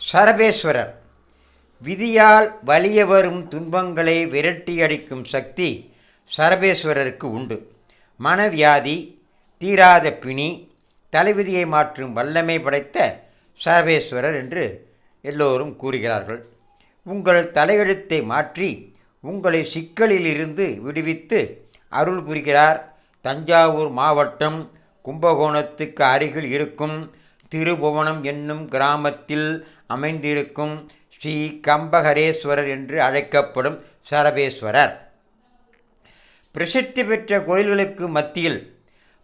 சரபேஸ்வரர். விதியால் வலிய வரும் துன்பங்களை விரட்டியடிக்கும் சக்தி சரபேஸ்வரருக்கு உண்டு. மனவியாதி தீராத பிணி தலைவிதியை மாற்றும் வல்லமை படைத்த சரபேஸ்வரர் என்று எல்லோரும் கூறுகிறார்கள். உங்கள் தலையெழுத்தை மாற்றி உங்களை சிக்கலிலிருந்து விடுவித்து அருள் புரிகிறார். தஞ்சாவூர் மாவட்டம் கும்பகோணத்துக்கு அருகில் இருக்கும் திருபுவனம் என்னும் கிராமத்தில் அமைந்திருக்கும் ஸ்ரீ கம்பகரேஸ்வரர் என்று அழைக்கப்படும் சரபேஸ்வரர். பிரசித்தி பெற்ற கோயில்களுக்கு மத்தியில்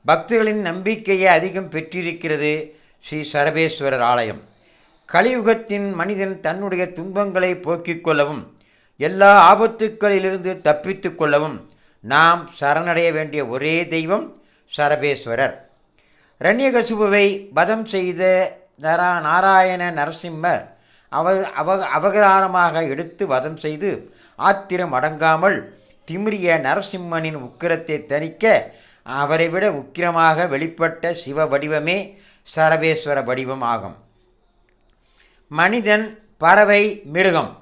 பக்தர்களின் நம்பிக்கையை அதிகம் பெற்றிருக்கிறது ஸ்ரீ சரபேஸ்வரர் ஆலயம். கலியுகத்தின் மனிதன் தன்னுடைய துன்பங்களை போக்கிக் கொள்ளவும் எல்லா ஆபத்துக்களிலிருந்து தப்பித்து கொள்ளவும் நாம் சரணடைய வேண்டிய ஒரே தெய்வம் சரபேஸ்வரர். ரண்யகசுபுவை வதம் செய்த நரா நாராயண நரசிம்மர் அவ அவ அபகாரமாக எடுத்து வதம் செய்து ஆத்திரம் அடங்காமல் திமிரிய நரசிம்மனின் உக்கிரத்தை தணிக்க அவரை விட உக்கிரமாக வெளிப்பட்ட சிவ வடிவமே சரவேஸ்வர வடிவம் ஆகும். மனிதன் பறவை மிருகம்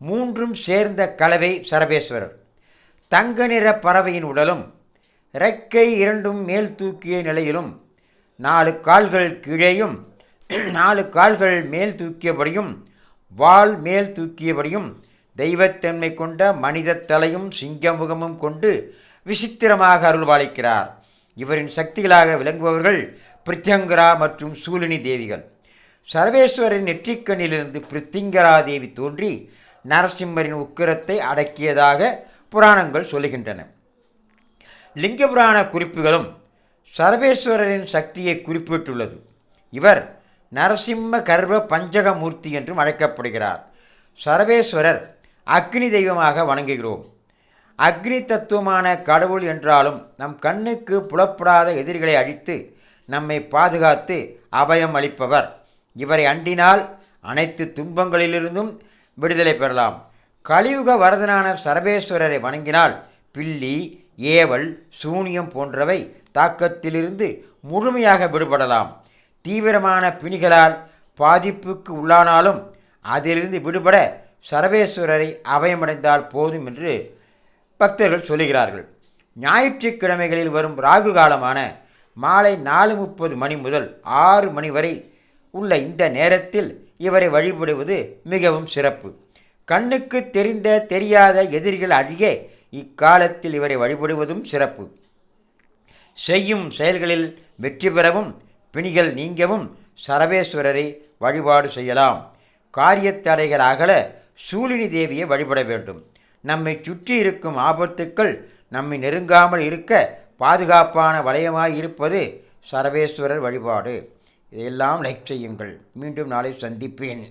மூன்றும் சேர்ந்த கலவை சரபேஸ்வரர். தங்க நிற பறவையின் உடலும் இறக்கை இரண்டும் மேல் தூக்கிய நிலையிலும் நாலு கால்கள் கீழேயும் நாலு கால்கள் மேல் தூக்கியபடியும் வால் மேல் தூக்கியபடியும் தெய்வத்தன்மை கொண்ட மனித தலையும் சிங்கமுகமும் கொண்டு விசித்திரமாக அருள்பாலிக்கிறார் இவரின் சக்திகளாக விளங்குபவர்கள் பிரித்யங்கரா மற்றும் சூலினி தேவிகள். சர்வேஸ்வரின் நெற்றிக்கண்ணிலிருந்து பிரித்திங்கரா தேவி தோன்றி நரசிம்மரின் உக்கிரத்தை அடக்கியதாக புராணங்கள் சொல்லுகின்றன. லிங்க புராண குறிப்புகளும் சர்வேஸ்வரரின் சக்தியை குறிப்பிட்டுள்ளது. இவர் நரசிம்ம கர்வ பஞ்சகமூர்த்தி என்றும் அழைக்கப்படுகிறார். சரவேஸ்வரர் அக்னி தெய்வமாக வணங்குகிறோம். அக்னி தத்துவமான கடவுள் என்றாலும் நம் கண்ணுக்கு புலப்படாத எதிரிகளை அழித்து நம்மை பாதுகாத்து அபயம் அளிப்பவர். இவரை அண்டினால் அனைத்து துன்பங்களிலிருந்தும் விடுதலை பெறலாம். கலியுக வரதனான சர்வேஸ்வரரை வணங்கினால் பில்லி ஏவல் சூனியம் போன்றவை தாக்கத்திலிருந்து முழுமையாக விடுபடலாம். தீவிரமான பிணிகளால் பாதிப்புக்கு உள்ளானாலும் அதிலிருந்து விடுபட சரவேஸ்வரரை அபயமடைந்தால் போதும் என்று பக்தர்கள் சொல்லுகிறார்கள். ஞாயிற்றுக்கிழமைகளில் வரும் ராகு காலமான மாலை நாலு முப்பது மணி முதல் ஆறு மணி வரை உள்ள இந்த நேரத்தில் இவரை வழிபடுவது மிகவும் சிறப்பு. கண்ணுக்கு தெரிந்த தெரியாத எதிரிகள் அழிய இக்காலத்தில் இவரை வழிபடுவதும் சிறப்பு. செய்யும் செயல்களில் வெற்றி பெறவும் பிணிகள் நீங்கவும் சரவேஸ்வரரை வழிபாடு செய்யலாம். காரியத்தடைகள் அகல சூலினி தேவியை வழிபட வேண்டும். நம்மை சுற்றி இருக்கும் ஆபத்துக்கள் நம்மை நெருங்காமல் இருக்க பாதுகாப்பான வளையமாய் இருப்பது சரவேஸ்வரர் வழிபாடு. இதையெல்லாம் லைக் செய்யுங்கள். மீண்டும் நாளை சந்திப்பேன்.